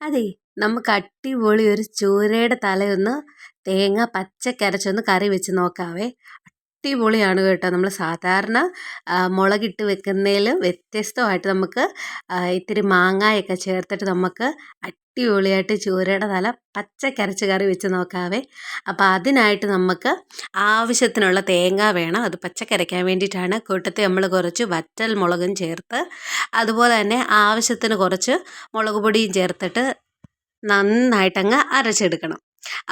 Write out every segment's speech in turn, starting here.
അതെ നമുക്ക് അടിപൊളി ഒരു ചൂരയുടെ തലയൊന്ന് തേങ്ങ പച്ചക്കരച്ചൊന്ന് കറി വെച്ച് നോക്കാവേ. അടിപൊളിയാണ് കേട്ടോ. നമ്മൾ സാധാരണ മുളകിട്ട് വെക്കുന്നതിൽ വ്യത്യസ്തമായിട്ട് നമുക്ക് ഇത്തിരി മാങ്ങായൊക്കെ ചേർത്തിട്ട് നമുക്ക് അടിപൊളിയായിട്ട് ചൂരയുടെ തല പച്ചക്കരച്ച് കറി വെച്ച് നോക്കാവേ. അപ്പോൾ അതിനായിട്ട് നമുക്ക് ആവശ്യത്തിനുള്ള തേങ്ങ വേണം. അത് പച്ചക്കരയ്ക്കാൻ വേണ്ടിയിട്ടാണ്. കൂട്ടത്തിൽ നമ്മൾ കുറച്ച് വറ്റൽ മുളകും ചേർത്ത് അതുപോലെ തന്നെ ആവശ്യത്തിന് കുറച്ച് മുളക് പൊടിയും ചേർത്തിട്ട് നന്നായിട്ടങ്ങ് അരച്ചെടുക്കണം.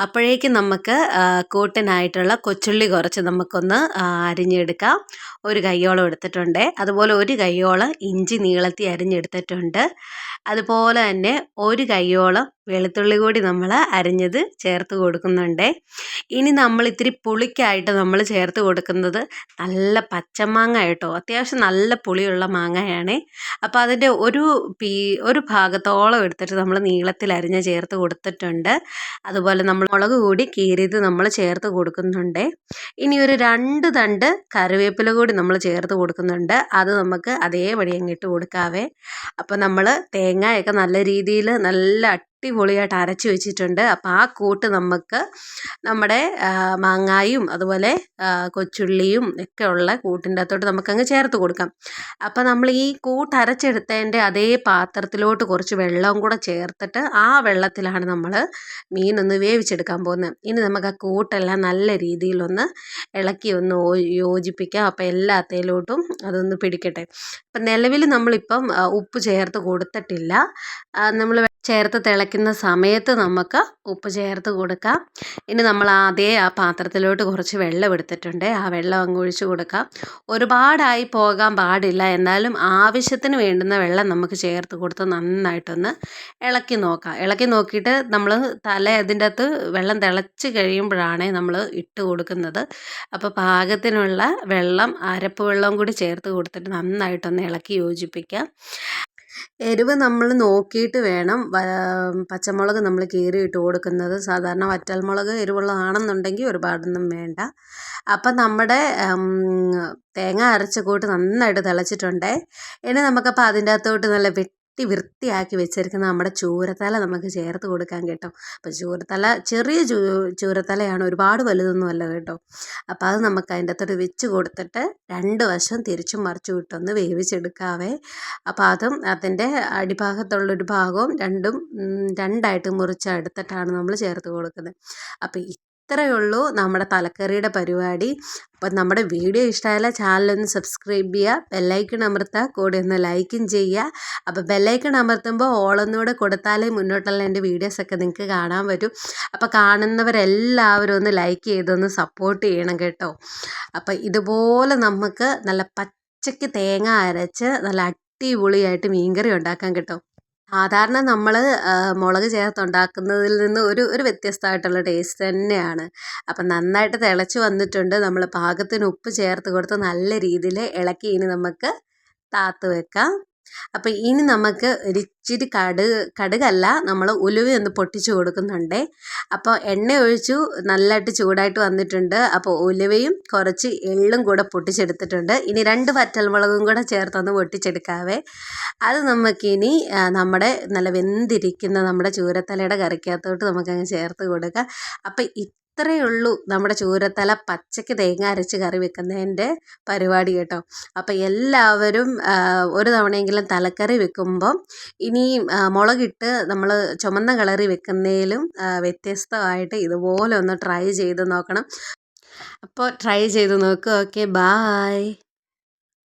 അപ്പോഴേക്കും നമുക്ക് കൂട്ടിനായിട്ടുള്ള കൊച്ചുള്ളി കുറച്ച് നമുക്കൊന്ന് അരിഞ്ഞെടുക്കാം. ഒരു കയ്യോളം എടുത്തിട്ടുണ്ട്. അതുപോലെ ഒരു കയ്യോളം ഇഞ്ചി നീളത്തി അരിഞ്ഞെടുത്തിട്ടുണ്ട്. അതുപോലെ തന്നെ ഒരു കയ്യോളം വെളുത്തുള്ളി കൂടി നമ്മൾ അരിഞ്ഞത് ചേർത്ത് കൊടുക്കുന്നുണ്ട്. ഇനി നമ്മൾ ഇത്തിരി പുളിക്കായിട്ട് നമ്മൾ ചേർത്ത് കൊടുക്കുന്നത് നല്ല പച്ചമാങ്ങ കേട്ടോ. അത്യാവശ്യം നല്ല പുളിയുള്ള മാങ്ങയാണ്. അപ്പോൾ അതിന്റെ ഒരു പീ ഒരു ഭാഗത്തോളം എടുത്തിട്ട് നമ്മൾ നീളത്തിൽ അരിഞ്ഞ് ചേർത്ത് കൊടുത്തിട്ടുണ്ട്. അതുപോലെ നമ്മൾ മുളക് കൂടി കീറിയത് നമ്മൾ ചേർത്ത് കൊടുക്കുന്നുണ്ട്. ഇനി ഒരു രണ്ട് തണ്ട് കറിവേപ്പില കൂടി നമ്മൾ ചേർത്ത് കൊടുക്കുന്നുണ്ട്. അത് നമുക്ക് അതേപടി അങ്ങിട്ട് കൊടുക്കാവേ. അപ്പോൾ നമ്മൾ തേങ്ങയൊക്കെ നല്ല രീതിയിൽ നല്ല അടിപൊളിയായിട്ട് അരച്ച് വെച്ചിട്ടുണ്ട്. അപ്പോൾ ആ കൂട്ട് നമുക്ക് നമ്മുടെ മാങ്ങായും അതുപോലെ കൊച്ചുള്ളിയും ഒക്കെ ഉള്ള കൂട്ടിന്റെ അകത്തോട്ട് നമുക്കങ്ങ് ചേർത്ത് കൊടുക്കാം. അപ്പോൾ നമ്മൾ ഈ കൂട്ട് അരച്ചെടുത്തതിന്റെ അതേ പാത്രത്തിലോട്ട് കുറച്ച് വെള്ളവും കൂടെ ചേർത്തിട്ട് ആ വെള്ളത്തിലാണ് നമ്മൾ മീനൊന്ന് വേവിച്ചെടുക്കാൻ പോകുന്നത്. ഇനി നമുക്ക് ആ കൂട്ടെല്ലാം നല്ല രീതിയിലൊന്ന് ഇളക്കി ഒന്ന് യോജിപ്പിക്കാം. അപ്പോൾ എല്ലാത്തേലോട്ടും അതൊന്ന് പിടിക്കട്ടെ. അപ്പം നിലവിൽ നമ്മളിപ്പം ഉപ്പ് ചേർത്ത് കൊടുത്തിട്ടില്ല. നമ്മൾ ചേർത്ത് തിളയ്ക്കുന്ന സമയത്ത് നമുക്ക് ഉപ്പ് ചേർത്ത് കൊടുക്കാം. ഇനി നമ്മൾ ആദ്യം ആ പാത്രത്തിലോട്ട് കുറച്ച് വെള്ളം എടുത്തിട്ടുണ്ട്. ആ വെള്ളം അങ്ങ് ഒഴിച്ച് കൊടുക്കാം. ഒരുപാടായി പോകാൻ പാടില്ല. എന്നാലും ആവശ്യത്തിന് വേണ്ടുന്ന വെള്ളം നമുക്ക് ചേർത്ത് കൊടുത്ത് നന്നായിട്ടൊന്ന് ഇളക്കി നോക്കാം. ഇളക്കി നോക്കിയിട്ട് നമ്മൾ തല അതിന്റെ അകത്ത് വെള്ളം തിളച്ച് കഴിയുമ്പോഴാണ് നമ്മൾ ഇട്ട് കൊടുക്കുന്നത്. അപ്പോൾ പാകത്തിനുള്ള വെള്ളം അരപ്പ് വെള്ളം കൂടി ചേർത്ത് കൊടുത്തിട്ട് നന്നായിട്ടൊന്ന് ഇളക്കി യോജിപ്പിക്കാം. എരിവ് നമ്മൾ നോക്കിയിട്ട് വേണം. പച്ചമുളക് നമ്മൾ കീറി ഇട്ട് കൊടുക്കുന്നത്. സാധാരണ വറ്റൽമുളക് എരിവുള്ളതാണെന്നുണ്ടെങ്കിൽ ഒരുപാടൊന്നും വേണ്ട. അപ്പം നമ്മുടെ തേങ്ങ അരച്ച കൂട്ട് നന്നായിട്ട് തിളച്ചിട്ടുണ്ട്. ഇനി നമുക്കപ്പോൾ അതിന്റെ അകത്തോട്ട് നല്ല വെട്ടി വൃത്തിയാക്കി വെച്ചിരിക്കുന്ന നമ്മുടെ ചൂരത്തല നമുക്ക് ചേർത്ത് കൊടുക്കാൻ കേട്ടോ. അപ്പോൾ ചൂരത്തല ചെറിയ ചൂ ചൂരത്തലയാണ് ഒരുപാട് വലുതൊന്നും അല്ല കേട്ടോ. അപ്പോൾ അത് നമുക്ക് അതിന്റെ അകത്തോട്ട് വെച്ച് കൊടുത്തിട്ട് രണ്ട് വശം തിരിച്ചും മറിച്ചും വിട്ടൊന്ന് വേവിച്ചെടുക്കാവേ. അപ്പോൾ അതും അതിന്റെ അടിഭാഗത്തുള്ളൊരു ഭാഗവും രണ്ടും രണ്ടായിട്ട് മുറിച്ചെടുത്തിട്ടാണ് നമ്മൾ ചേർത്ത് കൊടുക്കുന്നത്. അപ്പോൾ ഇത്രയേ ഉള്ളൂ നമ്മുടെ തലക്കറിയുടെ പരിപാടി. അപ്പം നമ്മുടെ വീഡിയോ ഇഷ്ടമായാൽ ചാനലൊന്ന് സബ്സ്ക്രൈബ് ചെയ്യുക ബെല്ലൈക്കൺ അമർത്തുക കൂടെ ഒന്ന് ലൈക്കും ചെയ്യുക. അപ്പോൾ ബെല്ലൈക്കൺ അമർത്തുമ്പോൾ ഓളൊന്നുകൂടെ കൊടുത്താലേ മുന്നോട്ടുള്ള എന്റെ വീഡിയോസൊക്കെ നിങ്ങൾക്ക് കാണാൻ പറ്റും. അപ്പോൾ കാണുന്നവരെല്ലാവരും ഒന്ന് ലൈക്ക് ചെയ്തൊന്ന് സപ്പോർട്ട് ചെയ്യണം കേട്ടോ. അപ്പോൾ ഇതുപോലെ നമുക്ക് നല്ല പച്ചയ്ക്ക് തേങ്ങ അരച്ച് നല്ല അടിപൊളിയായിട്ട് മീൻകറി ഉണ്ടാക്കാൻ കേട്ടോ. സാധാരണ നമ്മൾ മുളക് ചേർത്തുണ്ടാക്കുന്നതിൽ നിന്ന് ഒരു ഒരു വ്യത്യസ്തമായിട്ടുള്ള ടേസ്റ്റ് തന്നെയാണ്. അപ്പം നന്നായിട്ട് തിളച്ച് വന്നിട്ടുണ്ട്. നമ്മൾ പാകത്തിന് ഉപ്പ് ചേർത്ത് കൊടുത്ത് നല്ല രീതിയിൽ ഇളക്കി ഇനി നമുക്ക് താത്ത് വെക്കാം. അപ്പോൾ ഇനി നമുക്ക് ഒരിച്ചിരി കടുക് കടുകല്ല നമ്മൾ ഉലുവ ഒന്ന് പൊട്ടിച്ച് കൊടുക്കുന്നുണ്ട്. അപ്പോൾ എണ്ണ ഒഴിച്ചു നല്ലതായിട്ട് ചൂടായിട്ട് വന്നിട്ടുണ്ട്. അപ്പോൾ ഉലുവയും കുറച്ച് എള്ളും കൂടെ പൊട്ടിച്ചെടുത്തിട്ടുണ്ട്. ഇനി രണ്ട് വറ്റൽമുളകും കൂടെ ചേർത്തൊന്ന് പൊട്ടിച്ചെടുക്കാവേ. അത് നമുക്കിനി നമ്മുടെ നല്ല വെന്തിരിക്കുന്ന നമ്മുടെ ചൂരത്തലയുടെ കറിക്കകത്തോട്ട് നമുക്കങ്ങ് ചേർത്ത് കൊടുക്കാം. അപ്പോൾ ഇത്രയേ ഉള്ളൂ നമ്മുടെ ചൂരത്തല പച്ചയ്ക്ക് തേങ്ങ അരച്ച് കറി വെക്കുന്നതിന്റെ പരിപാടി കേട്ടോ. അപ്പോൾ എല്ലാവരും ഒരു തവണയെങ്കിലും തലക്കറി വെക്കുമ്പം ഇനി മുളകിട്ട് നമ്മൾ ചുമന്ന കളറി വെക്കുന്നതിലും വ്യത്യസ്തമായിട്ട് ഇതുപോലെ ഒന്ന് ട്രൈ ചെയ്ത് നോക്കണം. അപ്പോൾ ട്രൈ ചെയ്ത് നോക്കുക ഓക്കെ ബായ്.